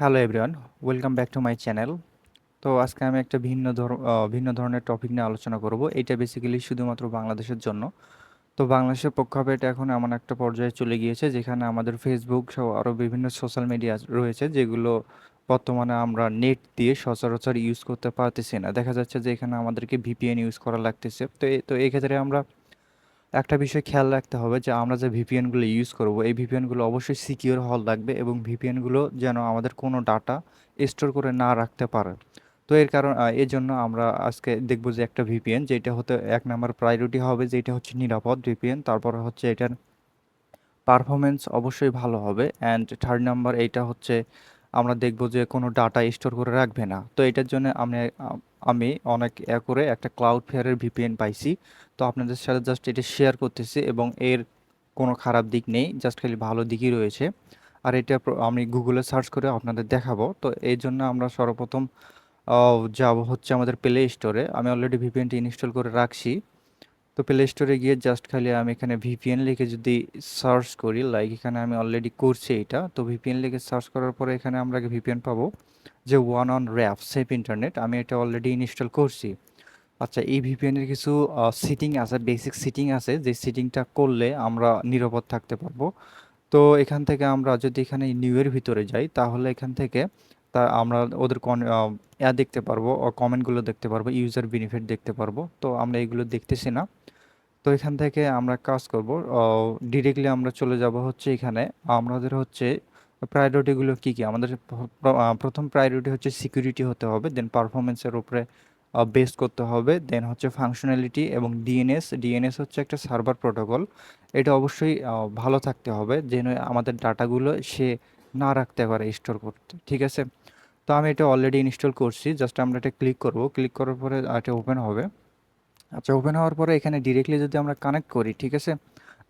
Hello everyone welcome back to my channel তো আজকে আমি একটা ভিন্ন ধর ভিন্ন ধরনের টপিক নিয়ে আলোচনা করব। এটা বেসিক্যালি শুধুমাত্র বাংলাদেশের জন্য। তো বাংলাদেশের প্রেক্ষাপট এখন এমন একটা পর্যায়ে চলে গিয়েছে, যেখানে আমাদের ফেসবুক সহ আরও বিভিন্ন সোশ্যাল মিডিয়া রয়েছে, যেগুলো বর্তমানে আমরা নেট দিয়ে সচরাচর ইউজ করতে পারতেছি না। দেখা যাচ্ছে যে এখানে আমাদেরকে ভিপিএন ইউজ করা লাগতেছে। তো তো এক্ষেত্রে আমরা একটা বিষয় খেয়াল রাখতে হবে যে আমরা যে ভিপিএনগুলো ইউজ করব, এই ভিপিএনগুলো অবশ্যই সিকিউর হওয়া লাগবে এবং ভিপিএনগুলো যেন আমাদের কোনো ডাটা স্টোর করে না রাখতে পারে। তো এর কারণ এর জন্য আমরা আজকে দেখব যে একটা ভিপিএন যেটা হতে এক নাম্বার প্রায়োরিটি হবে, যেটা হচ্ছে নিরাপদ ভিপিএন তারপরে হচ্ছে এটার পারফরমেন্স অবশ্যই ভালো হবে অ্যান্ড থার্ড নাম্বার এইটা হচ্ছে আমরা দেখব যে কোনো ডাটা স্টোর করে রাখবে না। তো এটার জন্য আমি আমি অনেক এ করে একটা ক্লাউড ফেয়ারের ভিপিএন পাইছি। তো আপনাদের সাথে জাস্ট এটা শেয়ার করতেছি এবং এর কোনো খারাপ দিক নেই জাস্ট খালি ভালো দিকই রয়েছে। আর এটা আমি গুগলে সার্চ করে আপনাদের দেখাবো। তো এই জন্য আমরা সর্বপ্রথম যাব হচ্ছে আমাদের প্লে স্টোরে আমি অলরেডি ভিপিএনটি ইনস্টল করে রাখছি। তো প্লে স্টোরে গিয়ে জাস্ট খালি আমি এখানে ভিপিএন লিখে যদি সার্চ করি লাইক এখানে আমি অলরেডি করছি এটা, তো ভিপিএন লিখে সার্চ করার পরে এখানে আমরা ভিপিএন পাবো, যে one on warp safe internet আমি এটা অলরেডি ইনস্টল করছি। আচ্ছা এই ভিপিএনের কিছু সিটিং আছে বেসিক সিটিং আছে, যে সিটিংটা করলে আমরা নিরাপদ থাকতে পারব। তো এখান থেকে আমরা যদি এখানে নিউ এর ভিতরে যাই, তাহলে এখান থেকে তা আমরা ওদের কন দেখতে পারব কমেন্টগুলো দেখতে পারব ইউজার বেনিফিট দেখতে পারব। তো আমরা এগুলো দেখতেছি না। তো এখান থেকে আমরা কাজ করব। ডিরেক্টলি আমরা চলে যাব হচ্ছে এখানে। আমাদের হচ্ছে প্রায়োরিটিগুলো কি কি? আমাদের প্রথম প্রায়োরিটি হচ্ছে সিকিউরিটি হতে হবে দেন পারফরমেন্সের উপরে বেস করতে হবে দেন হচ্ছে ফাংশনালিটি এবং ডিএনএস ডিএনএস হচ্ছে একটা সার্ভার প্রোটোকল এটা অবশ্যই ভালো থাকতে হবে, যেন আমাদের ডাটাগুলো সে না রাখতে পারে স্টোর করতে, ঠিক আছে? তো আমি এটা অলরেডি ইনস্টল করছি জাস্ট আমরা এটা ক্লিক করব। ক্লিক করার পরে এটা ওপেন হবে। আচ্ছা ওপেন হওয়ার পরে এখানে ডিরেক্টলি যদি আমরা কানেক্ট করি, ঠিক আছে?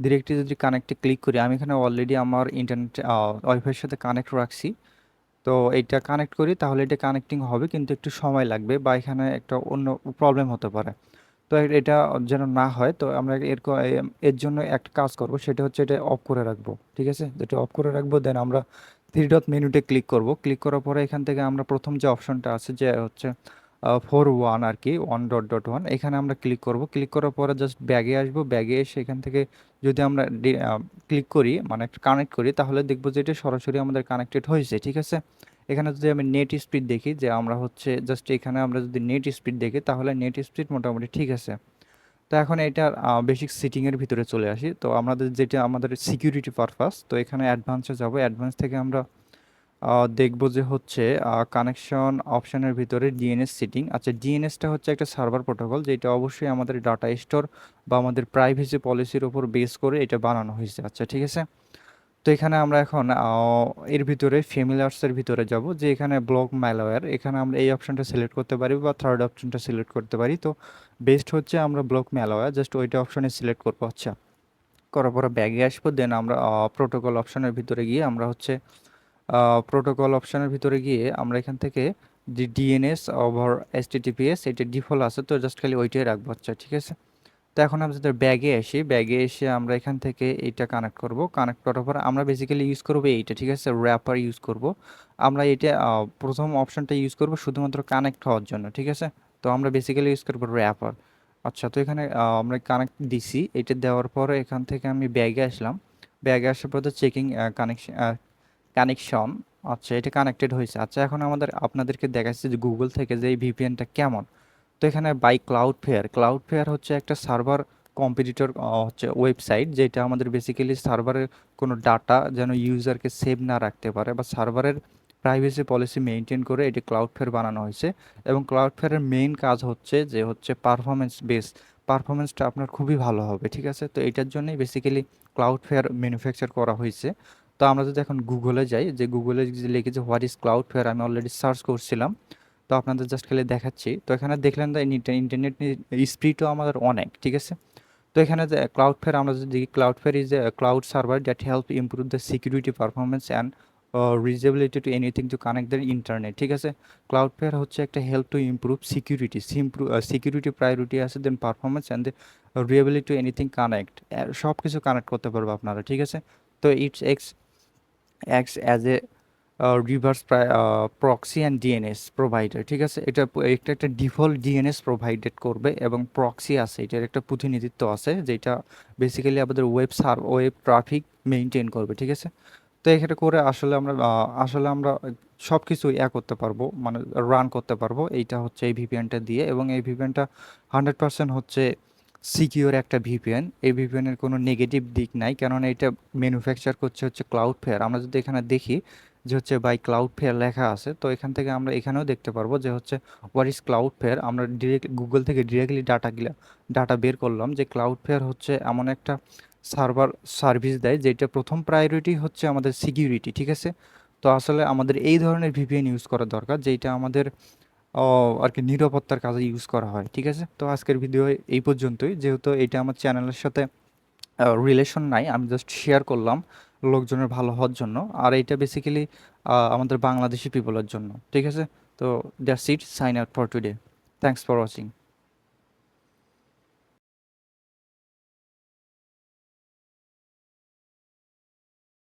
ডিরেক্টলি যদি কানেক্টে ক্লিক করি, আমি এখানে অলরেডি আমার ইন্টারনেট ওয়াইফাইয়ের সাথে কানেক্ট রাখছি। তো এইটা কানেক্ট করি, তাহলে এটা কানেক্টিং হবে, কিন্তু একটু সময় লাগবে বা এখানে একটা অন্য প্রবলেম হতে পারে। তো এটা যেন না হয়, তো আমরা এর এর জন্য একটা কাজ করব, সেটা হচ্ছে এটা অফ করে রাখব, ঠিক আছে? যেটা অফ করে রাখব দেন আমরা থ্রি ডট মেনুতে ক্লিক করব। ক্লিক করার পরে এখান থেকে আমরা প্রথম যে অপশনটা আছে, যে হচ্ছে ফোর ওয়ান আর কি ওয়ান ডট ডট ওয়ান এখানে আমরা ক্লিক করব। ক্লিক করার পরে জাস্ট ব্যাগে আসব। ব্যাগে এসে এখান থেকে যদি আমরা ক্লিক করি মানে কানেক্ট করি, তাহলে দেখব যে এটা সরাসরি আমাদের কানেক্টেড হয়েছে, ঠিক আছে? এখানে যদি আমি নেট স্পিড দেখি, যে আমরা হচ্ছে জাস্ট এখানে আমরা যদি নেট স্পিড দেখি, তাহলে নেট স্পিড মোটামুটি ঠিক আছে। তো এখন এটার বেসিক সিটিংয়ের ভিতরে চলে আসি। তো আমাদের যেটা, আমাদের সিকিউরিটি পারপাস তো এখানে অ্যাডভান্সে যাব। অ্যাডভান্স থেকে আমরা দেখব যে হচ্ছে কানেকশন অপশনের ভিতরে ডিএনএস সিটিং আচ্ছা ডিএনএসটা হচ্ছে একটা সার্ভার প্রোটোকল যেটা অবশ্যই আমাদের ডাটা স্টোর বা আমাদের প্রাইভেসি পলিসির উপর বেস করে এটা বানানো হয়েছে। আচ্ছা ঠিক আছে? তো এখানে আমরা এখন এর ভিতরে ফেমিলার্সের ভিতরে যাব যে এখানে ব্লক ম্যালওয়্যার এখানে আমরা এই অপশনটা সিলেক্ট করতে পারি বা থার্ড অপশনটা সিলেক্ট করতে পারি। তো বেস্ট হচ্ছে আমরা ব্লক ম্যালওয়্যার জাস্ট ওইটা অপশনে সিলেক্ট করব। আচ্ছা করার পরে ব্যাগে আসব দেন আমরা প্রোটোকল অপশনের ভিতরে গিয়ে আমরা হচ্ছে প্রোটোকল অপশনের ভিতরে গিয়ে আমরা এখান থেকে যে ডিএনএস ওভার এসটিটিপিএস এটা ডিফল্ট আছে, তো জাস্ট খালি ওইটাই রাখব আচ্ছা ঠিক আছে? তো এখন আমাদের ব্যাগে আসি ব্যাগে এসে আমরা এখান থেকে এইটা কানেক্ট করব কানেক্ট করার পর আমরা বেসিক্যালি ইউজ করব এইটা, ঠিক আছে? র্যাপার ইউজ করব। আমরা এটা প্রথম অপশনটা ইউজ করব শুধুমাত্র কানেক্ট হওয়ার জন্য, ঠিক আছে? তো আমরা বেসিক্যালি ইউজ করব র্যাপার আচ্ছা তো এখানে আমরা কানেক্ট দিছি, এটা দেওয়ার পরে এখান থেকে আমি ব্যাগে আসলাম। ব্যাগে আসার পর তো চেকিং কানেকশন কানেকশন আচ্ছা এটা কানেক্টেড হয়েছে। আচ্ছা এখন আমাদের, আপনাদেরকে দেখাচ্ছি যে গুগল থেকে যে এই ভিপিএনটা কেমন। তো এখানে by Cloudflare Cloudflare হচ্ছে একটা সার্ভার কম্পিটিটর হচ্ছে ওয়েবসাইট যেটা আমাদের বেসিক্যালি সার্ভারের কোনো ডাটা যেন ইউজারকে সেভ না রাখতে পারে বা সার্ভারের প্রাইভেসি পলিসি মেনটেন করে এটি ক্লাউড ফেয়ার বানানো হয়েছে। এবং ক্লাউড ফেয়ারের মেইন কাজ হচ্ছে যে হচ্ছে পারফরমেন্স বেস পারফরমেন্সটা আপনার খুবই ভালো হবে, ঠিক আছে? তো এটার জন্যই বেসিক্যালি ক্লাউড ফেয়ার ম্যানুফ্যাকচার করা হয়েছে। তো আমরা যদি এখন গুগলে যাই, যে গুগলে যে লিখেছে হোয়াট ইজ ক্লাউড ফেয়ার আমি অলরেডি সার্চ করছিলাম, তো আপনাদের জাস্ট খালি দেখাচ্ছি। তো এখানে দেখলেন তো ইন্টারনেট স্পিডও আমাদের অনেক, ঠিক আছে? তো এখানে যে ক্লাউড ফেয়ার আমরা যদি দেখি Cloudflare is a cloud server that help improve the security performance and reliability to anything to connect the internet ঠিক আছে? ক্লাউড ফেয়ার হচ্ছে একটা help to improve security security priority আছে then performance and the reliability to anything connect সব কিছু connect করতে পারব আপনারা, ঠিক আছে? তো it's x acts as a reverse proxy and DNS provider ঠিক আছে? এটা একটা একটা ডিফল্ট ডিএনএস প্রোভাইডেড করবে এবং প্রক্সি আছে। এটার একটা প্রতিনিধিত্ব আছে, যেটা বেসিক্যালি আমাদের ওয়েব সার ওয়েব ট্রাফিক মেনটেন করবে, ঠিক আছে? তো এখানে করে আসলে আমরা আসলে আমরা সব কিছু ইয়া করতে পারব মানে রান করতে পারব। এইটা হচ্ছে এই ভিপিএনটা দিয়ে এবং এই ভিপিএনটা হান্ড্রেড পার্সেন্ট হচ্ছে সিকিউর একটা ভিপিএন। এই ভিপিএনের কোনো নেগেটিভ দিক নাই, কেননা এটা ম্যানুফ্যাকচার করছে হচ্ছে ক্লাউড ফেয়ার আমরা যদি এখানে দেখি যে হচ্ছে বাই ক্লাউড ফেয়ার লেখা আছে, তো এখান থেকে আমরা এখানেও দেখতে পারব যে হচ্ছে হোয়াট ইজ ক্লাউড ফেয়ার আমরা ডিরেক্ট গুগল থেকে ডিরেক্টলি ডাটাগুলা ডাটা বের করলাম যে ক্লাউড ফেয়ার হচ্ছে এমন একটা সার্ভার সার্ভিস দেয় যেটা প্রথম প্রায়োরিটি হচ্ছে আমাদের সিকিউরিটি ঠিক আছে? তো আসলে আমাদের এই ধরনের ভিপিএন ইউজ করা দরকার যেটা আমাদের ও আর কি নিরাপত্তার কাজে ইউজ করা হয়, ঠিক আছে? তো আজকের ভিডিও এই পর্যন্তই। যেহেতু এটা আমার চ্যানেলের সাথে রিলেশন নাই, আমি জাস্ট শেয়ার করলাম লোকজনের ভালো হওয়ার জন্য। আর এটা বেসিক্যালি আমাদের বাংলাদেশি পিপলের জন্য, ঠিক আছে? তো that's it sign out for today thanks for watching